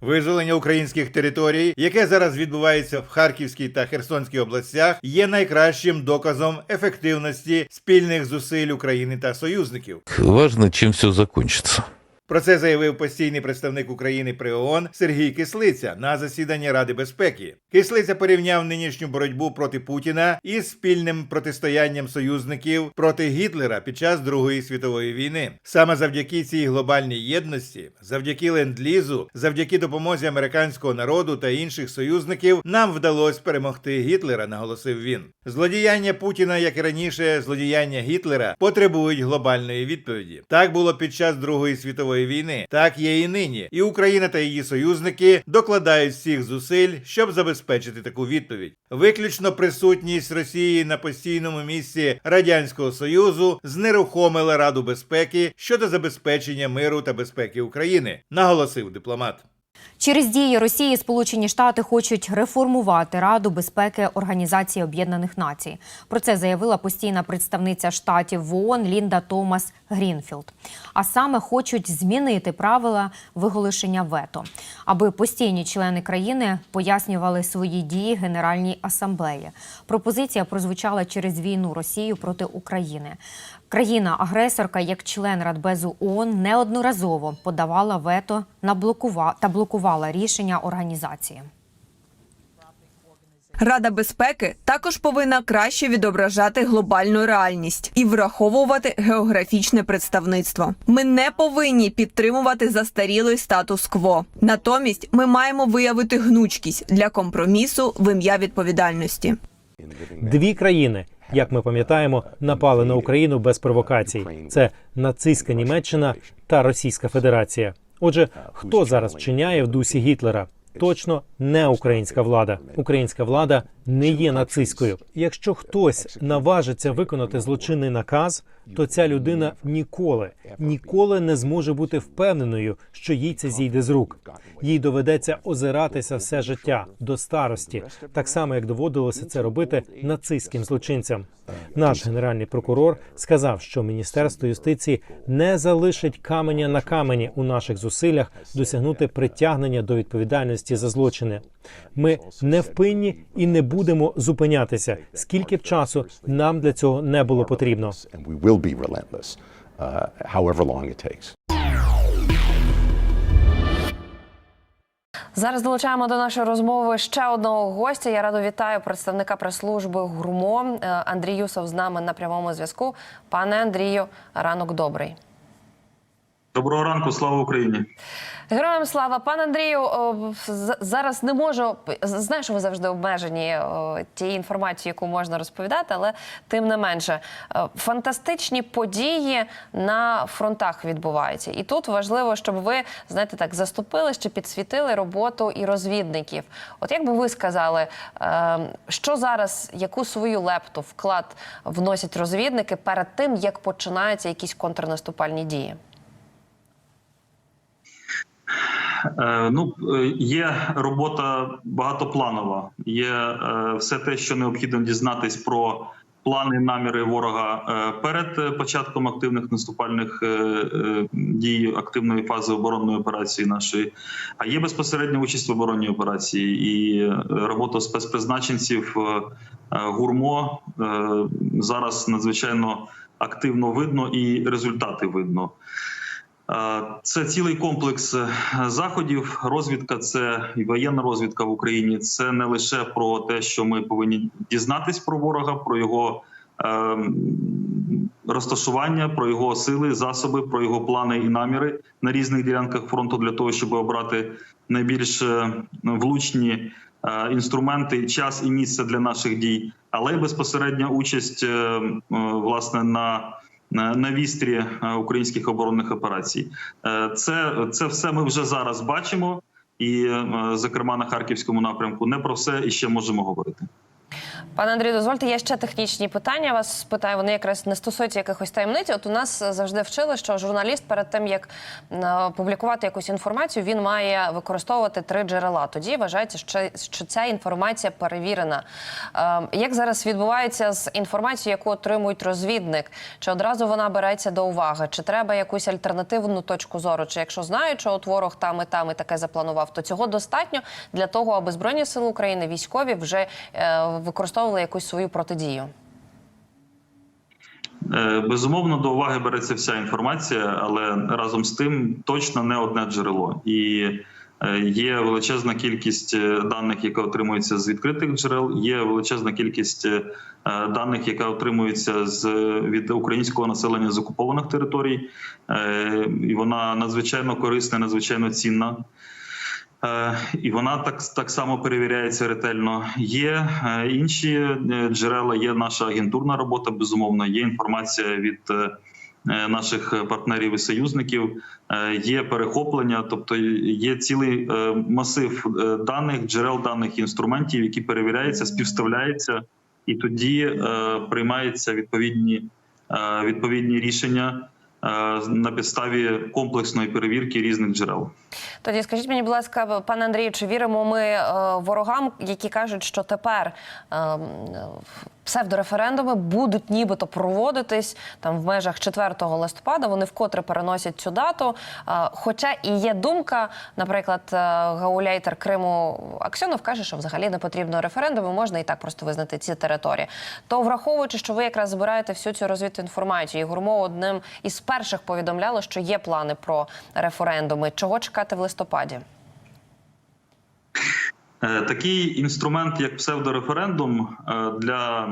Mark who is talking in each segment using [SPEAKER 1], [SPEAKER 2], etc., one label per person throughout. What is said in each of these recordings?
[SPEAKER 1] Визволення українських територій, яке зараз відбувається в Харківській та Херсонській областях, є найкращим доказом ефективності спільних зусиль України та союзників.
[SPEAKER 2] Важно, чим все закончится.
[SPEAKER 1] Про це заявив постійний представник України при ООН Сергій Кислиця на засіданні Ради безпеки. Кислиця порівняв нинішню боротьбу проти Путіна із спільним протистоянням союзників проти Гітлера під час Другої світової війни. Саме завдяки цій глобальній єдності, завдяки ленд-лізу, завдяки допомозі американського народу та інших союзників, нам вдалося перемогти Гітлера, наголосив він. Злодіяння Путіна, як і раніше, злодіяння Гітлера потребують глобальної відповіді. Так було під час Другої світової війни, так є і нині. І Україна та її союзники докладають всіх зусиль, щоб забезпечити таку відповідь. Виключно присутність Росії на постійному місці радянського союзу знерухомила Раду безпеки щодо забезпечення миру та безпеки України, наголосив дипломат.
[SPEAKER 3] Через дії Росії Сполучені Штати хочуть реформувати Раду безпеки Організації Об'єднаних Націй. Про це заявила постійна представниця штатів в ООН Лінда Томас Грінфілд. А саме хочуть змінити правила виголошення вето, аби постійні члени країни пояснювали свої дії Генеральній асамблеї. Пропозиція прозвучала через війну Росії проти України. Країна-агресорка, як член Радбезу ООН, неодноразово подавала вето на блокува... та блокувала рішення організації.
[SPEAKER 4] Рада безпеки також повинна краще відображати глобальну реальність і враховувати географічне представництво. Ми не повинні підтримувати застарілий статус-кво. Натомість ми маємо виявити гнучкість для компромісу в ім'я відповідальності.
[SPEAKER 5] Дві країни, як ми пам'ятаємо, напали на Україну без провокацій. Це нацистська Німеччина та Російська Федерація. Отже, хто зараз чиняє в дусі Гітлера? Точно не українська влада. Українська влада не є нацистською. Якщо хтось наважиться виконати злочинний наказ, то ця людина ніколи, ніколи не зможе бути впевненою, що їй це зійде з рук. Їй доведеться озиратися все життя до старості, так само як доводилося це робити нацистським злочинцям. Наш генеральний прокурор сказав, що міністерство юстиції не залишить каменя на камені у наших зусиллях досягнути притягнення до відповідальності за злочини. Ми невпинні і не будемо зупинятися, скільки б часу нам для цього не було потрібно.
[SPEAKER 6] uh.
[SPEAKER 7] Зараз долучаємо до нашої розмови ще одного гостя. Я радо вітаю представника прес-служби ГУРМО Е, Андрій Юсов з нами на прямому зв'язку. Пане Андрію, ранок добрий.
[SPEAKER 8] Доброго ранку, слава Україні.
[SPEAKER 7] Героям слава, пане Андрію, зараз не можу знаю, що ви завжди обмежені тією інформацією, яку можна розповідати, але тим не менше е, фантастичні події на фронтах відбуваються. І тут важливо, щоб ви знаєте так заступили чи підсвітили роботу і розвідників. От як би ви сказали, е, що зараз, яку свою лепту вклад вносять розвідники перед тим, як починаються якісь контрнаступальні дії?
[SPEAKER 8] Е, ну, е, є робота багатопланова. Є е, все те, що необхідно дізнатись про плани наміри ворога е, перед е, початком активних наступальних е, е, дій, активної фази оборонної операції нашої. А є безпосередня участь в оборонній операції і е, робота спецпризначенців е, е, гурмо е, зараз надзвичайно активно видно і результати видно. Е, Це цілий комплекс е, заходів. Розвідка це і воєнна розвідка в Україні. Це не лише про те, що ми повинні дізнатись про ворога, про його ем, розташування, про його сили, засоби, про його плани і наміри на різних ділянках фронту для того, щоб обрати найбільш е, влучні е, інструменти, час і місце для наших дій, але й безпосередня участь е, е, власне на на вістрі е, українських оборонних операцій. Е, Це, це все ми вже зараз бачимо, і, е, зокрема, на харківському напрямку, не про все і ще можемо говорити.
[SPEAKER 7] Пане Андрію, дозвольте, я ще технічні питання вас спитаю. Вони якраз не стосуються якихось таємниць. От у нас завжди вчили, що журналіст перед тим як е, публікувати якусь інформацію, він має використовувати три джерела. Тоді вважається, що, ця інформація перевірена. Е, Як зараз відбувається з інформацією, яку отримують розвідник? Чи одразу вона береться до уваги? Чи треба якусь альтернативну точку зору? Чи якщо знають, що от ворог там і там і таке запланував, то цього достатньо для того, аби збройні сили України, військові вже е, використовували якусь свою протидію?
[SPEAKER 8] Е, Безумовно, до уваги береться вся інформація, але разом з тим точно не одне джерело. І е, є величезна кількість е, даних, яка отримується з відкритих джерел. Є величезна кількість даних, яка отримується з від українського населення з окупованих територій, і вона надзвичайно корисна, надзвичайно цінна. Е, І вона так так само перевіряється ретельно. Є е, інші е, джерела, є наша агентурна робота. Безумовно, є інформація від наших партнерів і союзників. Є перехоплення, тобто є цілий масив даних, джерел даних інструментів, які перевіряються, співставляються, і тоді приймаються відповідні, відповідні рішення на підставі комплексної перевірки різних джерел.
[SPEAKER 7] Тоді скажіть мені, будь ласка, пане Андрію, чи віримо ми е, ворогам, які кажуть, що тепер е, м, е, псевдореферендуми будуть нібито проводитись там в межах 4 листопада. Вони вкотре переносять цю дату. Хоча і є думка, наприклад, е, гауляйтер Криму Аксьонов каже, що взагалі не потрібно референдуму, можна і так просто визнати ці території. То враховуючи, що ви якраз збираєте всю цю розвиту інформацію, і Гурмо одним із перших повідомляло, що є плани про референдуми. Чого чекати в листопаді?
[SPEAKER 8] Е, Такий інструмент, як псевдореферендум, е, для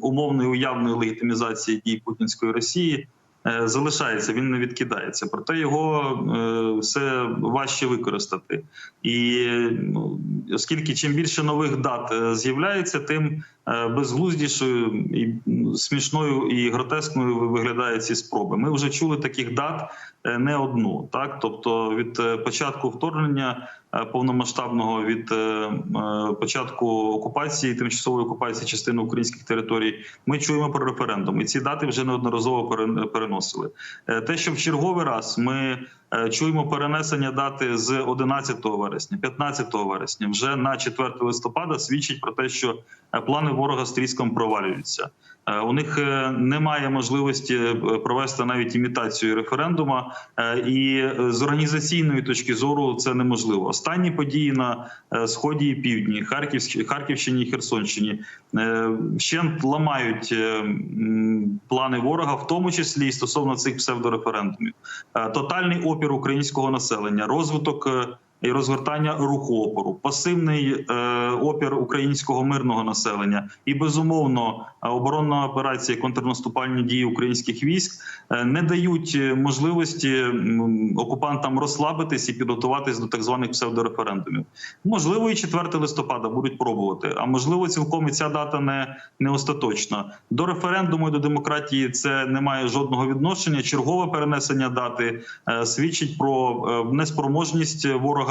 [SPEAKER 8] умовної уявної легітимізації дій путінської Росії е, залишається, він не відкидається. Проте його все важче використати. І ну, оскільки чим більше нових дат з'являється, тим безглуздішою і смішною і гротескною виглядають ці спроби. Ми вже чули таких дат е, не одну. Так, тобто від е, початку вторгнення е, повномасштабного від е, е, початку окупації, тимчасової окупації частини українських територій, ми чуємо про референдум, і ці дати вже неодноразово переносили. Е, Те, що в черговий раз ми е, чуємо перенесення дати з 11 вересня, 15 вересня, вже на 4 листопада, свідчить про те, що е, ворога з тріском провалюються. Е, У них е, немає можливості е, провести навіть імітацію референдума, і з організаційної точки зору це неможливо. Останні події на сході і півдні, Харківщині і Херсонщині е, вщент ламають плани ворога, в тому числі і стосовно цих псевдореферендумів. Тотальний опір українського населення, розвиток. І розгортання руху опору, пасивний е, опір українського мирного населення, і безумовно оборонна операція, контрнаступальні дії українських військ е, не дають е, можливості окупантам розслабитись і підготуватись до так званих псевдореферендумів. Можливо, і 4 листопада будуть пробувати. А можливо, цілком і ця дата не, не остаточна. До референдуму і до демократії це не має жодного відношення. Чергове перенесення дати свідчить про неспроможність